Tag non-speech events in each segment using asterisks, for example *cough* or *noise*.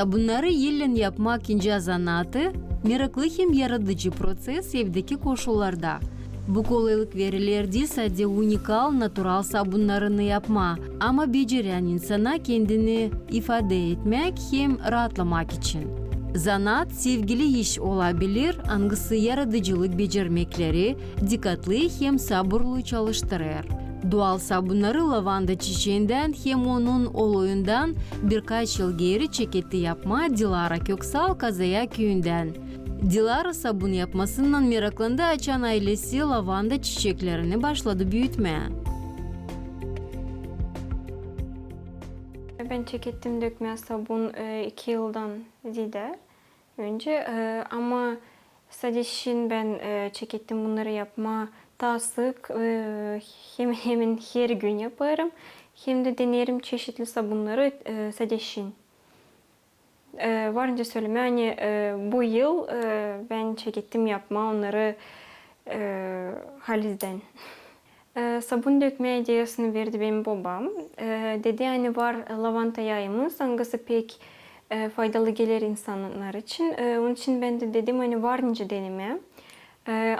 Sabunları yellen yapmak ince zanaatı, meraklı hem yaratıcı proses evdeki koşullarda. Bu kolaylık verilir değil sadece unikal, natural sabunlarını yapma ama beceren insana kendini ifade etmek hem rahatlamak için. Zanaat sevgili iş olabilir, hangisi yaratıcılık becermekleri dikkatli hem sabırlı çalıştırır. Doğal sabunları lavanda çiçeğinden hem onun olayından birkaç yıl geri çeketi yapma Dilara Köksal Kazaya köyünden. Dilara sabun yapmasından meraklandı açan ailesi lavanda çiçeklerini başladı büyütmeye. Ben çekettim dökme sabun e, iki yıldan ziyade önce E, ama sadece şimdi ben çekettim bunları yapma daha sık e, hem hemen her gün yaparım hem de denerim çeşitli sabunları e, sadece şimdi. E, varınca söyleme e, bu yıl ben çekettim yapma onları Haliz'den. Sabun dökme ideyasını verdi benim babam. Dedi hani var lavanta yağımız hangisi pek faydalı gelir insanlar için. Onun için ben de dedim hani varınca deneme.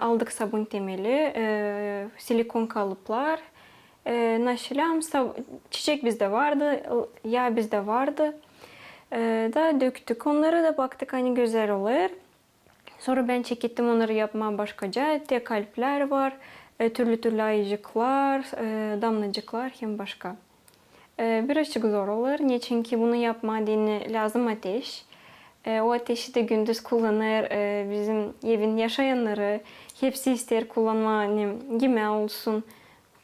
Aldık sabun temeli, e, silikon kalıplar. E, naşilam, sab- çiçek bizde vardı, yağ bizde vardı. E, da döktük onları da baktık hani güzel olur. Sonra ben çekittim onları yapmaya başkaca. Dekalpler var, e, türlü türlü ayıcıklar, e, damlacıklar hem başka. E, birazcık zor olur. Niçin ki bunu yapma dini lazım ateş. E, o ateşi de gündüz kullanır. E, bizim evin yaşayanları hepsi ister kullanma hani, yeme olsun.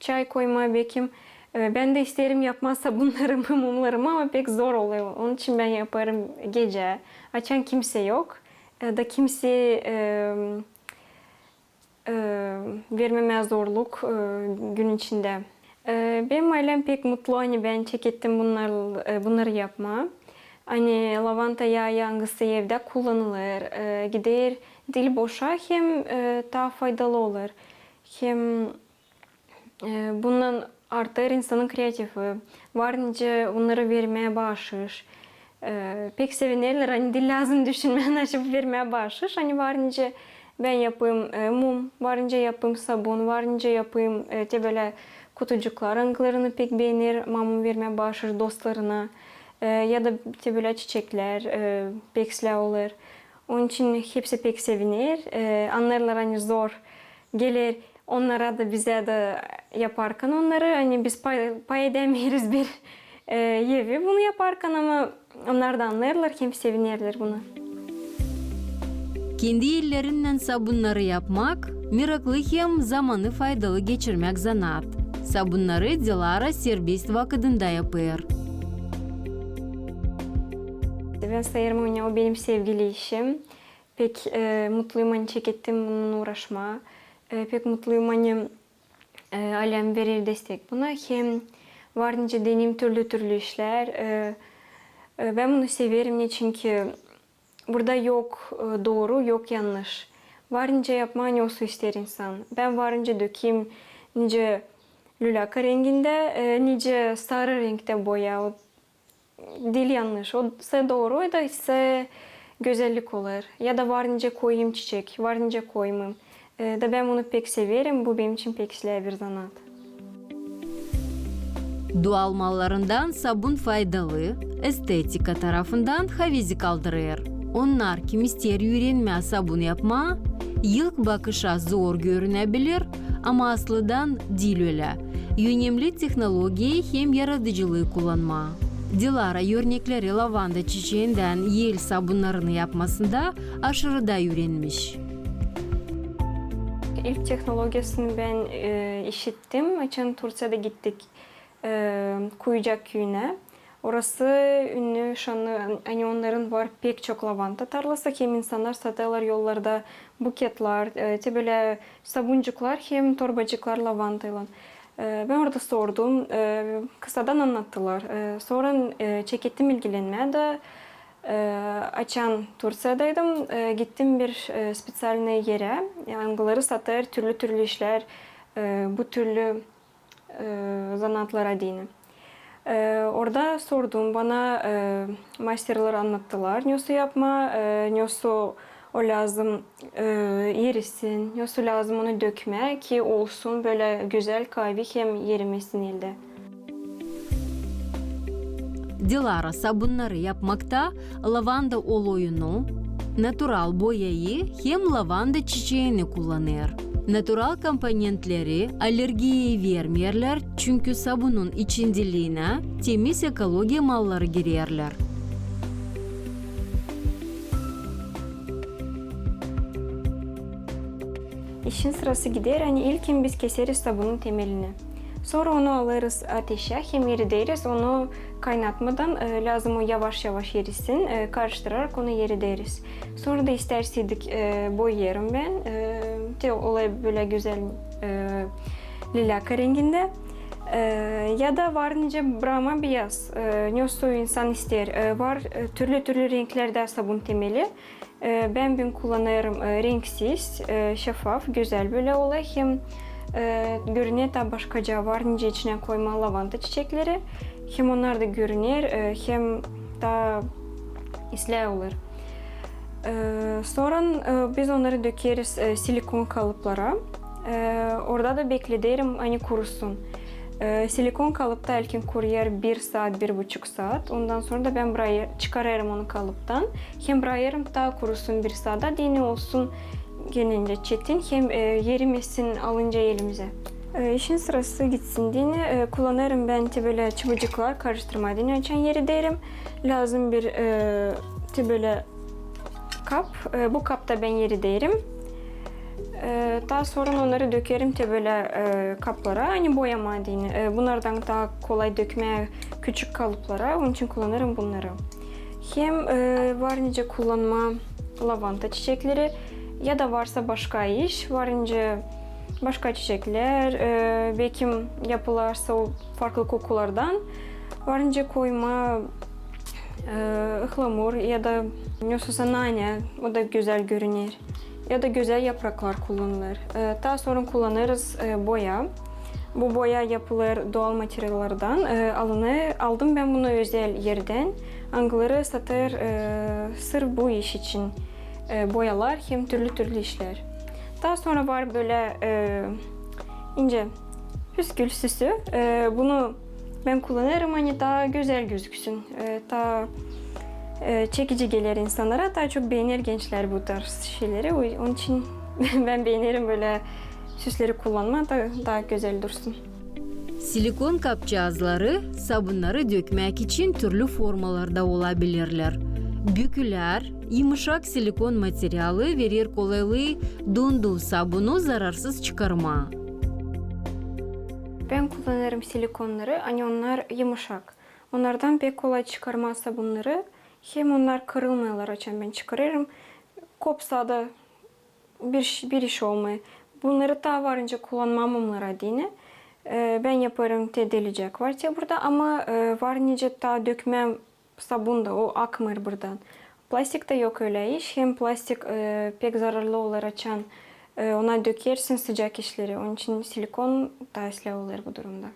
Çay koyma bekim. E, ben de isterim yapmazsa bunlarımı *laughs* mumlarımı ama pek zor oluyor. Onun için ben yaparım gece. Açan kimse yok. E, da kimse e, e, vermeme zorluk e, gün içinde. E, benim ailem pek mutlu hani ben çekettim bunları, e, bunları yapma. Hani lavanta yağı hangisi evde kullanılır. E, gider dil boşa hem e, daha faydalı olur. Hem e, bundan artar insanın kreatifi. Varınca onları vermeye başlar. Ee, pek sevinirler. Hani dil lazım düşünmeden açıp vermeye başlar. Hani varınca ben yapayım e, mum, varınca yapayım sabun, varınca yapayım e, böyle kutucuklar. Renklerini pek beğenir. Mamam vermeye başlar dostlarına. E, ya da de böyle çiçekler e, olur. Onun için hepsi pek sevinir. E, anlarlar hani zor gelir. Onlara da bize de yaparken onları hani biz pay, pay edemeyiz *laughs* bir e, bunu yaparken ama onlar da anlarlar hem sevinirler buna. Kendi ellerinden sabunları yapmak, meraklı hem zamanı faydalı geçirmek zanaat. Sabunları Dilara serbest vakitinde yapıyor. Ben sayarım onu, o benim sevgili işim. Pek e, mutluyum hani çekettim bununla uğraşma. E, pek mutluyum hani e, ailem verir destek buna. Hem varınca deneyim türlü türlü işler. E, e, ben bunu severim ne çünkü burada yok e, doğru yok yanlış. Varınca yapma hani olsun ister insan. Ben varınca dökeyim nice lülaka renginde, e, nice sarı renkte boya. Dil yanlış. O ise doğru ya da ise güzellik olur. Ya da varınca koyayım çiçek, varınca koymayayım. E, da ben bunu pek severim. Bu benim için pek işlev bir zanaat. Doğal mallarından sabun faydalı, estetika tarafından havizi kaldırır. Onlar kim ister öğrenme sabun yapma, ilk bakışa zor görünebilir ama aslından değil öyle. Önemli teknolojiyi hem yaratıcılığı kullanma. Dilara örnekleri lavanda çiçeğinden yel sabunlarını yapmasında aşırı da öğrenmiş. İlk teknolojisini ben e, işittim. Geçen Tursya'da gittik e, Kuyucak köyüne. Orası ünlü, şanlı, hani onların var pek çok lavanta tarlası. Hem insanlar satıyorlar yollarda buketler, e, böyle sabuncuklar hem torbacıklar lavantayla. Ben orada sordum, e, kısadan anlattılar. E, sonra e, çekettim ilgilenmeye de e, açan Tursya'daydım. Gittim bir spesialne yere. Angıları satır, türlü türlü işler, bu türlü zanaatlara dini. Ee, orada sordum. Bana e, masterlar anlattılar. Nyosu yapma, e, nyosu o lazım e, yerisin, nyosu lazım onu dökme ki olsun böyle güzel kahve hem yerimesin elde. Dilara sabunları yapmakta lavanda oloyunu, natural boyayı hem lavanda çiçeğini kullanır. Natural komponentleri alerjiye vermeyerler çünkü sabunun içindeliğine temiz ekoloji malları girerler. İşin sırası gider. Hani ilkin biz keseriz sabunun temelini. Sonra onu alırız ateşe, hem erideriz. Onu kaynatmadan e, lazım o yavaş yavaş erisin. E, karıştırarak onu erideriz. Sonra da isterseydik e, boyarım ben. E, de olay böyle güzel e, lilaka renginde. E, ya da varınca brahma beyaz. E, nyosu insan ister. E, var e, türlü türlü renklerde sabun temeli. Ben ben kullanıyorum e, renksiz, şeffaf, güzel böyle olay. Hem e, görünüyor da başkaca var. Nice içine koyma lavanta çiçekleri. Hem onlar da görünür hem daha islah olur. Sonra biz onları dökeriz silikon kalıplara. Orada da beklederim hani kurusun. E, silikon kalıpta ilkin kuruyor bir saat, bir buçuk saat. Ondan sonra da ben buraya çıkarırım onu kalıptan. Hem bırakırım daha kurusun bir saat. Dini olsun gelince çetin. Hem e, yerimesin alınca elimize. E, işin sırası gitsin diye e, kullanırım ben de böyle çubucuklar karıştırma diye açan yeri derim. Lazım bir e, böyle kap. E, bu kapta ben yeri derim. Ee, Daha sonra onları dökerim böyle e, kaplara, hani boyama diyeyim. E, bunlardan daha kolay dökmeye küçük kalıplara, onun için kullanırım bunları. Hem e, var nice kullanma lavanta çiçekleri ya da varsa başka iş, varınca başka çiçekler, belki yapılarsa o farklı kokulardan, varınca koyma ıhlamur ya da nyosusa nane, o da güzel görünür ya da güzel yapraklar kullanılır. Ee, Daha sonra kullanırız e, boya. Bu boya yapılır doğal materyallardan e, alınır. Aldım ben bunu özel yerden. Angları satır e, sırf bu iş için boyalar hem türlü türlü işler. Daha sonra var böyle ince püskül süsü. Bunu ben kullanırım hani daha güzel gözüksün. Daha çekici gelir insanlara. Daha çok beğenir gençler bu tarz şeyleri. Onun için *laughs* ben beğenirim böyle süsleri kullanma da daha güzel dursun. Silikon kap cihazları sabunları dökmek için türlü formalarda olabilirler. Büküler, yumuşak silikon materyali verir kolaylığı donduğu sabunu zararsız çıkarma. Ben kullanırım silikonları. Hani onlar yumuşak. Onlardan pek kolay çıkarma sabunları. Hem onlar kırılmıyorlar açan ben çıkarırım. Kopsa da bir, bir iş olmuyor. Bunları daha varınca kullanmam onlara dine. Ee, ben yaparım te delicek var te burada ama e, var nice daha dökmem sabun da o akmır buradan. Plastikte yok öyle iş. Hem plastik e, pek zararlı olur açan. E, ona dökersin sıcak işleri. Onun için silikon daha olur bu durumda.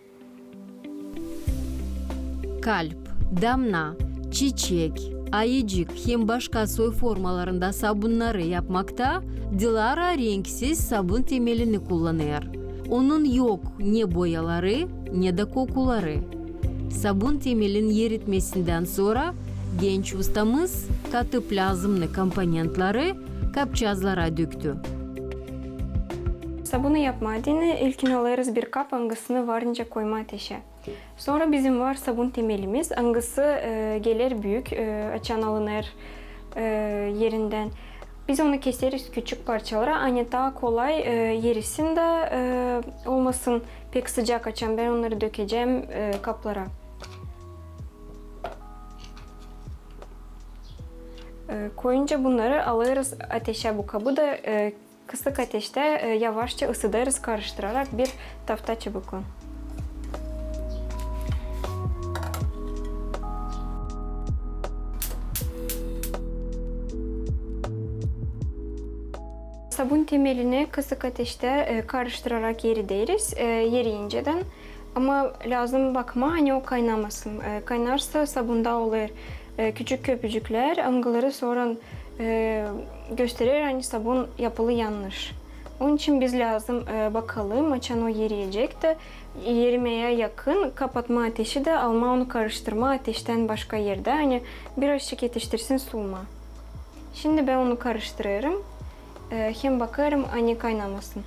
Kalp, damla, çiçek, ayıcık hem başka soy formalarında sabunları yapmakta Dilara renksiz sabun temelini kullanır. Onun yok ne boyaları ne de kokuları. Sabun temelin yeritmesinden sonra genç ustamız katıp lazımlı komponentleri kapçazlara döktü. Sabunu yapma dine ilkin alırız bir kap angısını varınca koyma ateşe. Sonra bizim var sabun temelimiz. Angısı e, gelir büyük, e, açan alınır e, yerinden. Biz onu keseriz küçük parçalara. Hani daha kolay e, yerisin de e, olmasın pek sıcak açan. Ben onları dökeceğim e, kaplara. E, koyunca bunları alırız ateşe bu kabı da e, kısık ateşte e, yavaşça ısıtırız karıştırarak bir tafta çubukla. Sabun temelini kısık ateşte e, karıştırarak yeri deriz. E, yeri inceden. Ama lazım bakma hani o kaynamasın. E, kaynarsa sabunda olur. Küçük köpücükler angıları sonra gösterir hani sabun yapılı yanlış. Onun için biz lazım bakalım açan o yeriyecek de yerimeye yakın kapatma ateşi de alma onu karıştırma ateşten başka yerde hani birazcık yetiştirsin soğuma. Şimdi ben onu karıştırırım. E, hem bakarım hani kaynamasın.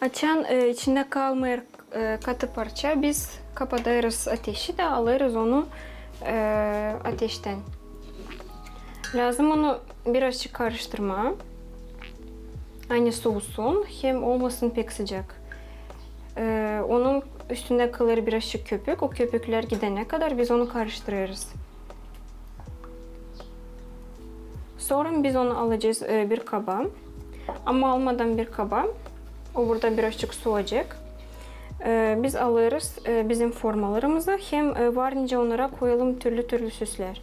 Açan e, içinde kalmayan e, katı parça biz kapatırız ateşi de alırız onu e, ateşten. Lazım onu birazcık karıştırma. Hani soğusun hem olmasın pek sıcak. E, onun üstünde kalır birazcık köpük. O köpükler gidene kadar biz onu karıştırırız. Sonra biz onu alacağız e, bir kaba. Ama almadan bir kaba. O burada birazcık soğuyacak. Ee, biz alırız e, bizim formalarımızı. Hem e, varınca onlara koyalım türlü türlü süsler.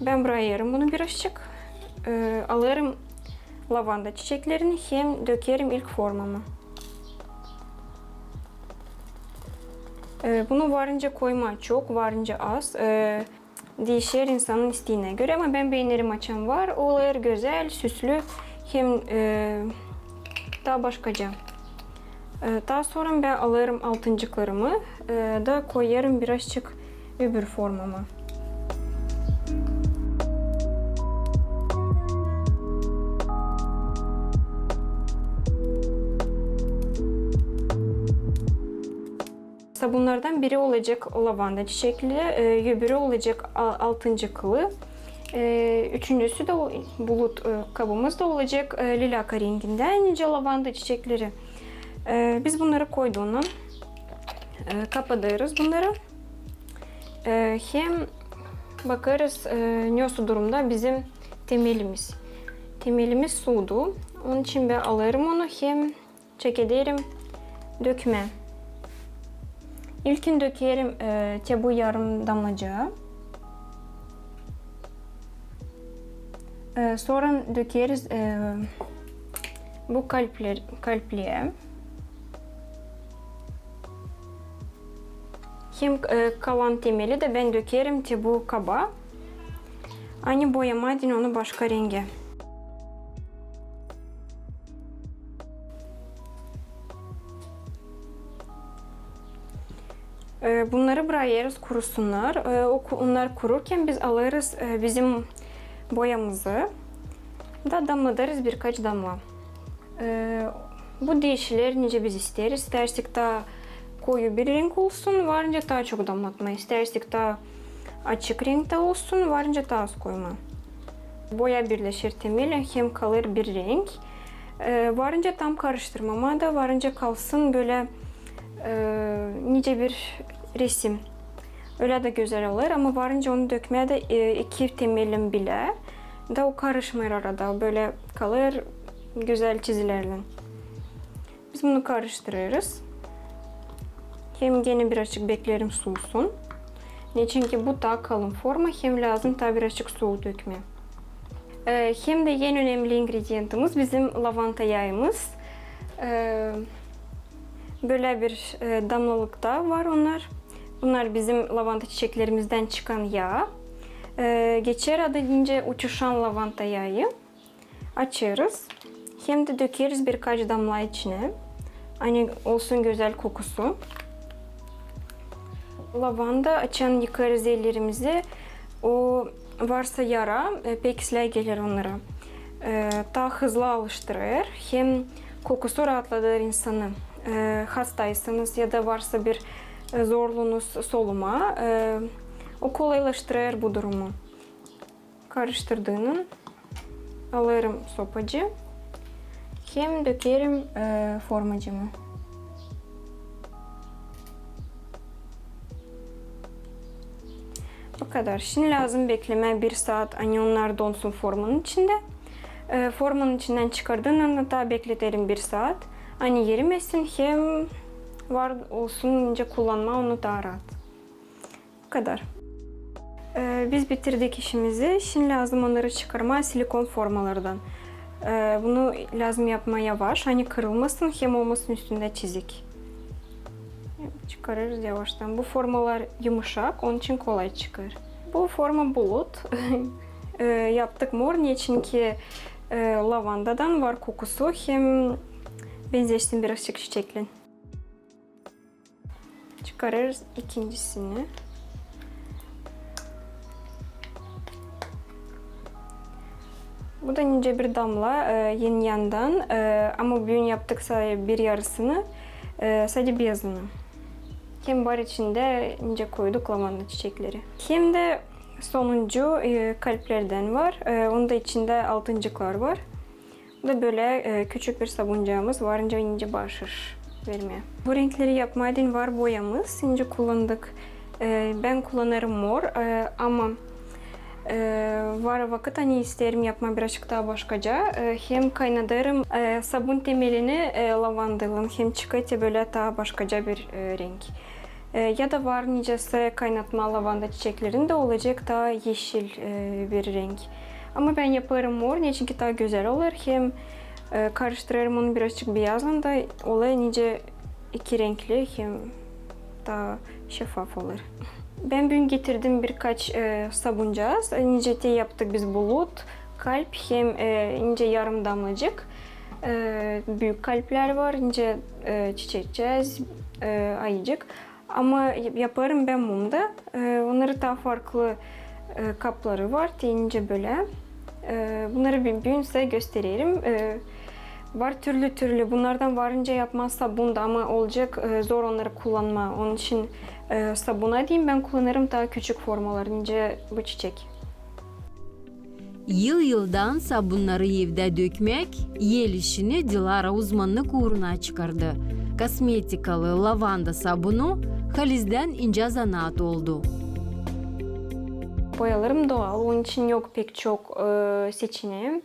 Ben buraya bunu birazcık. Ee, alırım lavanda çiçeklerini hem dökerim ilk formamı. Ee, bunu varınca koyma çok, varınca az. Değişir insanın isteğine göre ama ben beğenirim açan var. Olur güzel, süslü hem e, daha başkaca. Ee, Daha sonra ben alırım altıncıklarımı e, da koyarım birazcık öbür formama. Sabunlardan biri olacak lavanda çiçekli, e, öbürü olacak a- altıncıklı. E, üçüncüsü de bulut e, kabımız da olacak e, lilaka renginden ince lavanda çiçekleri. E, biz bunları koyduğunu e, kapatırız bunları. E, hem bakarız e, ne durumda bizim temelimiz. Temelimiz sudu. Onun için ben alırım onu hem çekederim dökme. İlkin dökerim e, tebu yarım damlacağı. E, sonra dökeriz e, bu kalpler, kalpliğe. Hem e, kalan temeli de ben dökerim tebu kaba. Aynı boyama din onu başka renge. Bunları bırakırız kurusunlar. E, Onlar kururken biz alırız e, bizim boyamızı da damlatırız birkaç damla. Bu değişilir nice biz isteriz. İstersek daha koyu bir renk olsun, varınca daha çok damlatma. İstersek daha açık renkte olsun, varınca daha az koyma. Boya birleşir temeli hem kalır bir renk. E, varınca tam karıştırmama da varınca kalsın böyle e, nice bir resim. Öyle de güzel olur ama varınca onu dökmeye de e, iki temelim bile da o karışmıyor arada. Böyle kalır güzel çizilerle. Biz bunu karıştırırız. Hem gene birazcık beklerim soğusun. Niçin ki bu daha kalın forma hem lazım tabi birazcık soğuk dökme. Ee, hem de en önemli ingredientimiz bizim lavanta yağımız. Ee, böyle bir e, damlalıkta var onlar. Bunlar bizim lavanta çiçeklerimizden çıkan yağ. Ee, geçer adı ince uçuşan lavanta yağı. Açıyoruz. Hem de dökeriz birkaç damla içine. Hani olsun güzel kokusu. Lavanda açan yıkarız ellerimizi. O varsa yara e, pek silay gelir onlara. E, daha hızlı alıştırır. Hem kokusu rahatlatır insanı. E, hastaysanız ya da varsa bir e, zorluğunuz soluma e, o kolaylaştırır bu durumu. Karıştırdığının alırım sopacı. Hem dökerim e, formacımı. Kadar. Şimdi lazım bekleme bir saat hani onlar donsun formanın içinde. Ee, formanın içinden çıkardığın anda daha bekletelim bir saat. Hani yerimesin hem var olsun ince kullanma onu daha rahat. Bu kadar. Ee, biz bitirdik işimizi. Şimdi lazım onları çıkarma silikon formalardan. Ee, bunu lazım yapma yavaş. Hani kırılmasın hem olmasın üstünde çizik. Çıkarırız yavaştan. Bu formalar yumuşak, onun için kolay çıkar. Bu forma bulut. *laughs* E, yaptık mor. Niçin ki e, lavandadan var kokusu hem benzeştim birazcık çiçekle. Çıkarırız ikincisini. Bu da ince bir damla e, yin yandan e, ama bugün yaptık sadece bir yarısını e, sadece beyazını. Hem var içinde ince koyduk lavanda çiçekleri. Hem de sonuncu e, kalplerden var. E, onun da içinde altıncıklar var. Bu da böyle e, küçük bir sabuncağımız var. İnce başır vermeye. Bu renkleri yapmaya din var boyamız. İnce kullandık. E, ben kullanırım mor ama var vakit hani isterim yapma birazcık daha başkaca. E, hem kaynatırım e, sabun temelini e, lavandalın hem çıkartı böyle daha başkaca bir e, renk. E, ya da var nicesi kaynatma lavanda çiçeklerinde olacak daha yeşil bir renk. Ama ben yaparım mor ne çünkü daha güzel olur. Hem karıştırırım onu birazcık beyazla olay nice iki renkli hem daha şeffaf olur. *laughs* Ben bugün getirdim birkaç e, sabuncağız. Nice yaptık biz bulut, kalp hem e, ince yarım damlacık. E, büyük kalpler var, ince e, çiçekçez, e, ayıcık. Ama yaparım ben mumda. E, onları daha farklı e, kapları var, ince böyle. E, bunları bir gün size gösteririm. E, var türlü türlü. Bunlardan varınca yapmaz sabun da ama olacak e, zor onları kullanma. Onun için e, sabuna diyeyim ben kullanırım daha küçük formalar ince bu çiçek. Yıl yıldan sabunları evde dökmek yel işini Dilara uzmanlık uğruna çıkardı. Kosmetikalı lavanda sabunu Haliz'den ince zanaat oldu. Boyalarım doğal. Onun için yok pek çok e, seçeneğim.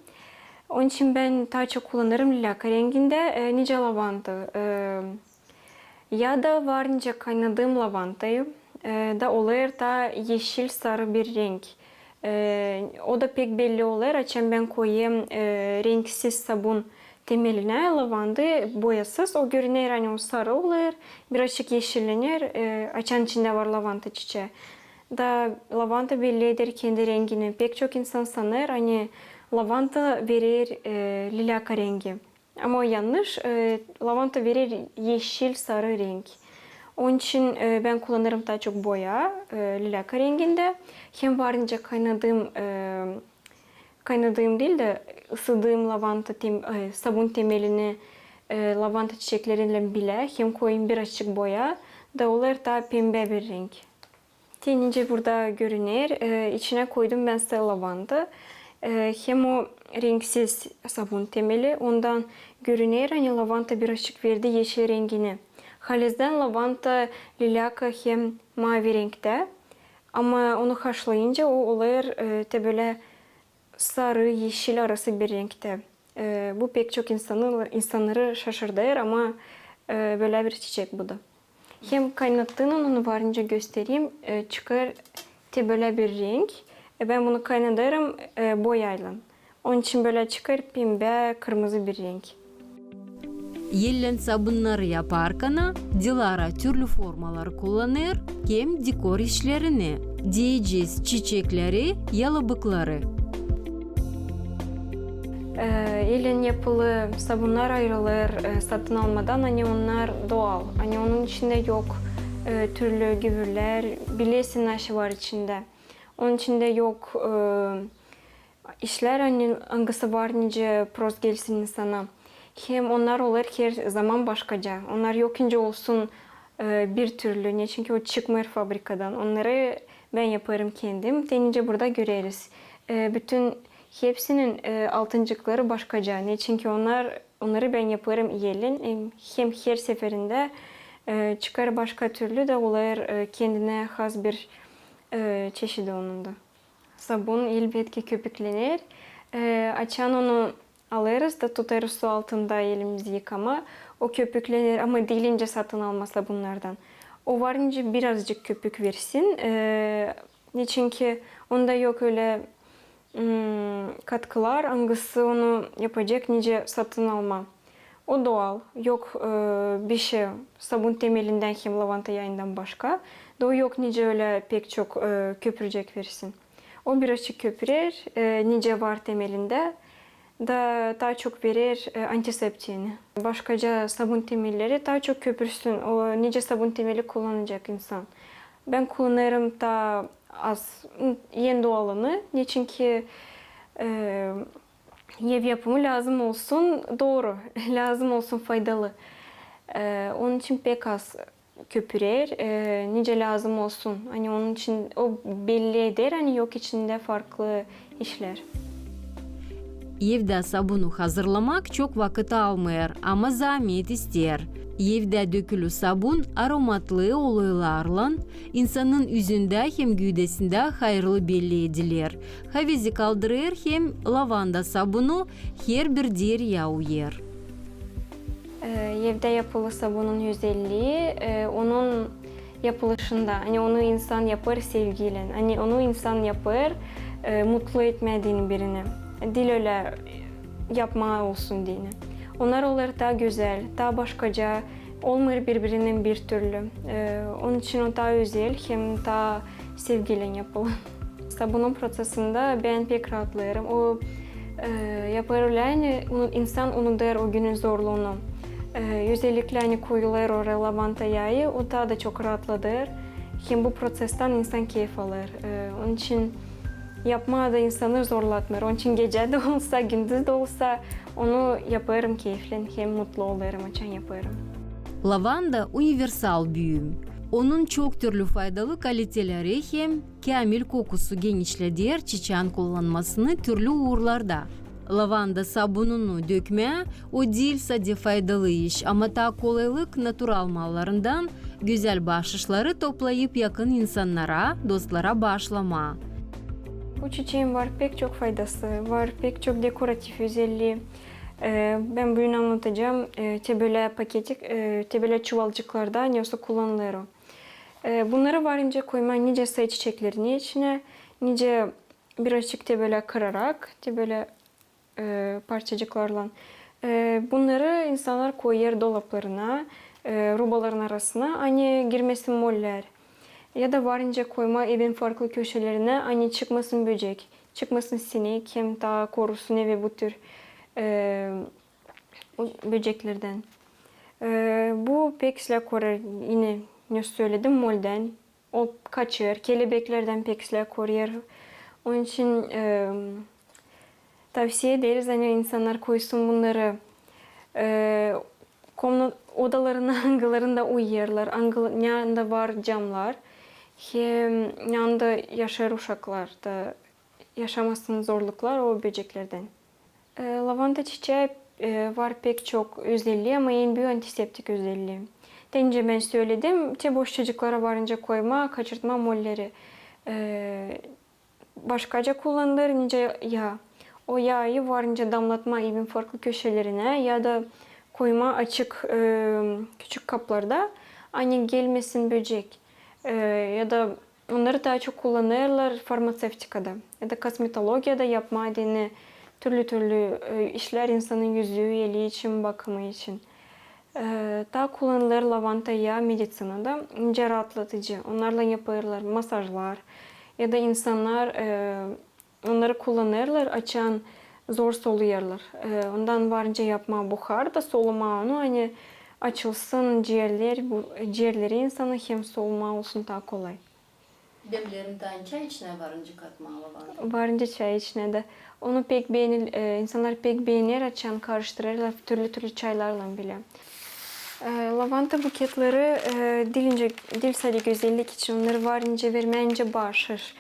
Onun için ben daha çok kullanırım lilaka renginde e, nice lavanta. E, ya da var nice kaynadığım lavantayı da olur da yeşil sarı bir renk. O da pek belli olur. Açan ben koyayım renksiz sabun temeline lavanda boyasız. O görünür hani o sarı olur. Birazcık yeşillenir. Açan içinde var lavanta çiçeği da lavanta bellidir kendi rengini. Pek çok insan sanır hani lavanta verir e, lilaka rengi. Ama yanlış. E, lavanta verir yeşil sarı renk. Onun için e, ben kullanırım daha çok boya e, lilaka renginde. Hem varınca kaynadığım e, kaynadığım değil de ısıdığım lavanta tem, e, sabun temelini e, lavanta çiçekleriyle bile hem koyayım bir açık boya da olur daha pembe bir renk. Tenince burada görünür. Ee, içine koydum ben size lavanda. Ee, hem o renksiz sabun temeli ondan görünür. Hani lavanta birazcık verdi yeşil rengini. Halizden lavanta lilaka hem mavi renkte. Ama onu haşlayınca o olur e, böyle sarı yeşil arası bir renkte. E, bu pek çok insanı, insanları şaşırtır ama e, böyle bir çiçek bu da. Hem kaynattığını onu varınca göstereyim. E, çıkar te böyle bir renk. E, ben bunu kaynatırım e, boyayla. Onun için böyle çıkar pembe, kırmızı bir renk. Yellen sabunları yaparken Dilara türlü formalar kullanır, hem dekor işlerini, diyeceğiz çiçekleri, yalıbıkları. E, elin yapılı sabunlar ayrılır e, satın almadan. Hani onlar doğal. Hani onun içinde yok e, türlü gübürler. Bilesin aşı var içinde. Onun içinde yok e, işler hani var nice proz gelsin insana. Hem onlar olur her zaman başkaca. Onlar yokunca olsun e, bir türlü. Ne çünkü o çıkmıyor fabrikadan. Onları ben yaparım kendim. Denince burada göreriz. E, bütün hepsinin e, altıncıkları başkaca. Ne çünkü onlar onları ben yaparım yelin. Hem her seferinde çıkar başka türlü de olur e, kendine has bir çeşidi onun da. Sabun elbette köpüklenir. E, açan onu alırız da tutarız su altında elimizi yıkama. O köpüklenir ama dilince satın almazsa bunlardan. O varınca birazcık köpük versin. E, niçin ki onda yok öyle hmm, katkılar. Hangisi onu yapacak nice satın alma. O doğal. Yok e, bir şey sabun temelinden hem lavanta yayından başka. Da o yok nice öyle pek çok e, köpürecek versin. O birazcık köpürer. E, nice var temelinde. Da daha çok verir e, antiseptiğini. Başkaca sabun temelleri daha çok köpürsün. O nice sabun temeli kullanacak insan. Ben kullanırım daha az en doğalını. Niçin ki e, ev yapımı lazım olsun doğru, *laughs* lazım olsun faydalı. Ee, onun için pek az köpürer, ee, nice lazım olsun. Hani onun için o belli eder, hani yok içinde farklı işler. Evde sabunu hazırlamak çok vakit almıyor ama zahmet ister. Evde dökülü sabun aromatlı olaylarla insanın yüzünde hem güdesinde hayırlı belli edilir. Havizi kaldırır hem lavanda sabunu her bir deriye uyar. Ee, evde yapılı sabunun güzelliği e, onun yapılışında. Hani onu insan yapar sevgiyle. Hani onu insan yapar e, mutlu etmediğini birini. Dil öyle yapma olsun diye. Onlar olur daha güzel, daha başkaca olmuyor birbirinin bir türlü. Ee, onun için o daha özel hem daha sevgiyle yapılı. Sabunun *laughs* prosesinde ben pek rahatlarım. O e, yapar onu- insan unutur o günün zorluğunu. Ee, özellikle hani koyular oraya lavanta yağı o daha da çok rahatladır. Hem bu prosesten insan keyif alır. Ee, onun için yapmaya da insanı zorlatmıyor. Onun için gece de olsa, gündüz de olsa onu yaparım keyifle. Hem mutlu olurum, açan yaparım. Lavanda universal büyüm. Onun çok türlü faydalı kaliteleri hem kamil kokusu genişledir çiçeğin kullanmasını türlü uğurlarda. Lavanda sabununu dökme o değil sadece faydalı iş ama daha kolaylık natural mallarından güzel bahşişleri toplayıp yakın insanlara, dostlara bağışlama. Bu çiçeğin var pek çok faydası, var pek çok dekoratif özelliği. Ee, ben bugün anlatacağım. Ee, Tebele paketik, e, tebele çuvalcıklarda nasıl kullanılır o. Ee, Bunları varınca koyma nice sayı çiçeklerini içine, nice birazcık tebele kırarak, tebele e, parçacıklarla. E, bunları insanlar koyar dolaplarına, e, rubaların arasına. Hani girmesin moller. Ya da varınca koyma evin farklı köşelerine hani çıkmasın böcek, çıkmasın sinek hem daha korusun evi bu tür e, böceklerden. E, bu peksle korur yine ne söyledim molden. O kaçır, kelebeklerden peksle korur. Onun için e, tavsiye ederiz hani insanlar koysun bunları. E, komnat odalarına *laughs* hangilerinde uyuyorlar, hangi yanında var camlar. Hem yanında yaşar uşaklar da yaşamasın zorluklar o böceklerden. E, lavanta çiçeği e, var pek çok özelliği ama en büyük antiseptik özelliği. Dence ben söyledim. Te boş çocuklara varınca koyma, kaçırtma molleri. E, başkaca kullanılır nice yağ. O yağı varınca damlatma evin farklı köşelerine ya da koyma açık e, küçük kaplarda. Hani gelmesin böcek. E, ya da onları daha çok kullanırlar farmasevtikada ya da kosmetologiyada yapma adını türlü türlü e, işler insanın yüzü, eli için, bakımı için. E, daha kullanılır lavanta yağı medisinada ince rahatlatıcı. Onlarla yaparlar masajlar ya da insanlar e, onları kullanırlar açan zor soluyarlar. E, ondan varınca yapma buhar da soluma onu hani açılsın ciğerler, bu ciğerleri insanı hem soluma olsun daha kolay. Demlerinden çay içine varınca katma lavanta. Varınca çay içine de. Onu pek beğenir, e, insanlar pek beğenir, açan karıştırırlar türlü türlü çaylarla bile. E, lavanta buketleri e, dilince, dil sadece güzellik için onları varınca vermeyince bağışır.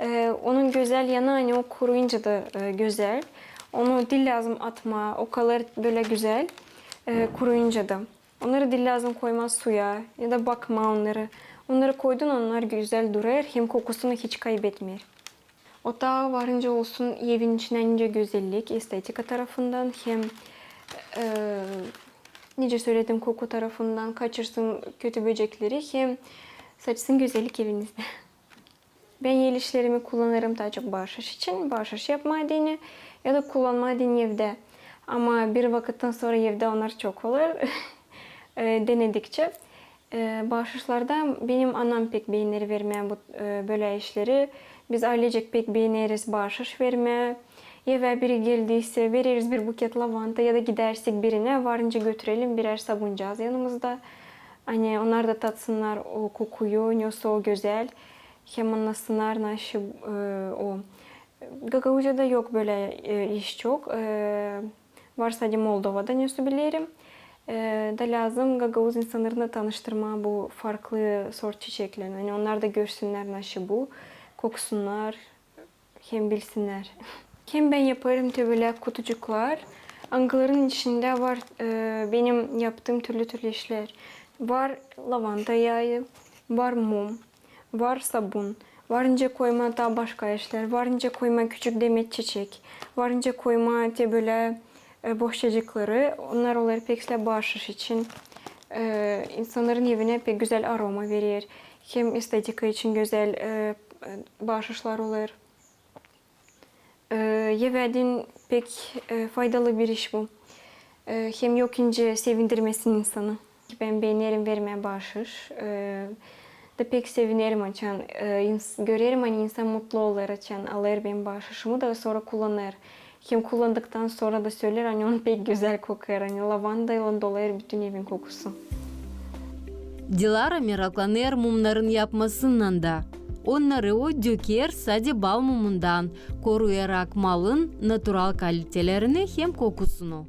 E, onun güzel yanı hani o kuruyunca da e, güzel. Onu dil lazım atma, o kadar böyle güzel e, kuruyunca da. Onları dil lazım koyma suya ya da bakma onları. Onları koydun onlar güzel durar. Hem kokusunu hiç kaybetmiyor. Otağa varınca olsun evin ince güzellik, estetika tarafından hem e, nice söyledim koku tarafından kaçırsın kötü böcekleri hem saçsın güzellik evinizde. *laughs* Ben el kullanırım daha çok bahşiş için. Bahşiş yapmadığını ya da kullanmadığını evde. Ama bir vakitten sonra evde onlar çok olur. *laughs* E, denedikçe. E, bahşişlarda benim anam pek beğenir vermeye bu e, böyle işleri. Biz ailecek pek beğeniriz bahşiş vermeye. Eve biri geldiyse veririz bir buket lavanta ya da gidersek birine varınca götürelim birer sabuncağız yanımızda. Hani onlar da tatsınlar o kokuyu, nasıl o güzel. Nasıl e, o. Gagauza'da yok böyle e, iş çok. E, var sadece Moldova'da nasıl bilirim. E, da lazım Gagauz insanlarını tanıştırma bu farklı sort çiçeklerini. Hani onlar da görsünler nasıl bu. Koksunlar, hem bilsinler. *laughs* Hem ben yaparım böyle kutucuklar. Angıların içinde var benim yaptığım türlü türlü işler. Var lavanta yağı, var mum, var sabun, varınca koyma daha başka işler, varınca koyma küçük demet çiçek, varınca koyma te böyle e, bohçacıkları. Onlar olur pek bağışış için. E, insanların evine pek güzel aroma verir. Hem estetika için güzel e, bağışışlar olur. E, Yevədin pek e, faydalı bir iş bu. E, hem yok ince sevindirmesin insanı. Ben beğenirim vermeye bağışır. E, da pek sevinirim açan. E, görerim hani insan mutlu olur açan. Alır benim bağışışımı da sonra kullanır. Hem kullandıktan sonra da söyler hani onun pek güzel kokar. Hani lavandayla dolayır bütün evin kokusu. Dilara meraklanır mumların yapmasından da. Onları o döker sade bal mumundan, koruyarak malın natural kalitelerini hem kokusunu.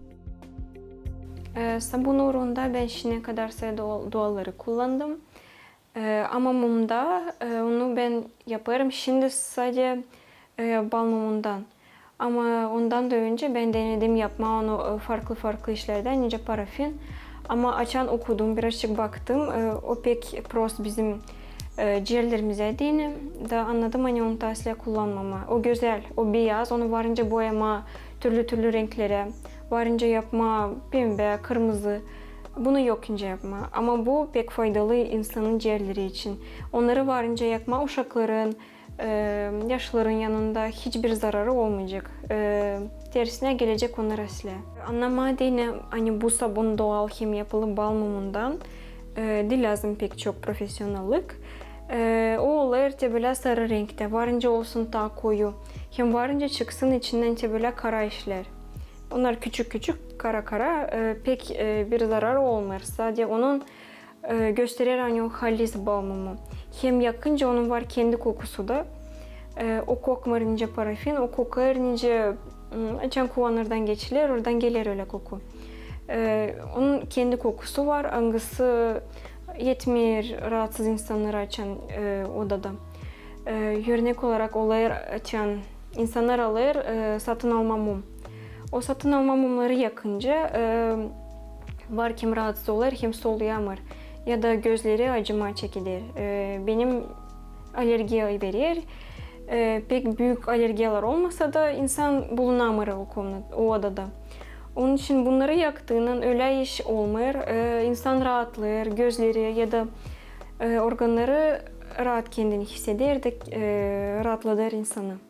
Ee, sabun uğrunda ben şimdiye kadar doğalları kullandım. Ee, ama mumda e, onu ben yaparım. Şimdi sadece e, bal mumundan. Ama ondan da önce ben denedim yapma onu e, farklı farklı işlerden. Nice parafin. Ama açan okudum, birazcık baktım. E, o pek pros bizim e, ciğerlerimize değil. Da anladım hani onu asla kullanmama. O güzel, o beyaz. Onu varınca boyama, türlü türlü renklere. Varınca yapma, pembe, kırmızı. Bunu yok ince yapma. Ama bu pek faydalı insanın ciğerleri için. Onları varınca yapma uşakların, e, yaşlıların yanında hiçbir zararı olmayacak. E, tersine gelecek onlar asla. Anlamadığını hani bu sabun doğal hem yapılı bal mumundan e, de lazım pek çok profesyonellik. E, o olur tebele sarı renkte. Varınca olsun daha koyu. Hem varınca çıksın içinden tebele kara işler. Onlar küçük küçük kara kara e, pek e, bir zararı olmaz. Sadece onun e, gösterir hani o halis balmumu. Hem yakınca onun var kendi kokusu da. E, o kokmar ince parafin, o kokar ince ım, açan kullanırdan geçilir, oradan gelir öyle koku. E, onun kendi kokusu var, angısı yetmiyor rahatsız insanları açan e, odada. E, örnek olarak olaylar açan insanlar alır e, satın alma mum. O satın alma mumları yakınca e, var kim rahatsız olur hem soluyamır ya da gözleri acıma çekilir. E, benim alergiye verir. E, pek büyük alergiyalar olmasa da insan bulunamır o, komnat, o odada. Onun için bunları yaktığının öyle iş olmuyor. E, insan rahatlar, gözleri ya da e, organları rahat kendini hisseder de e, rahatlatır insanı.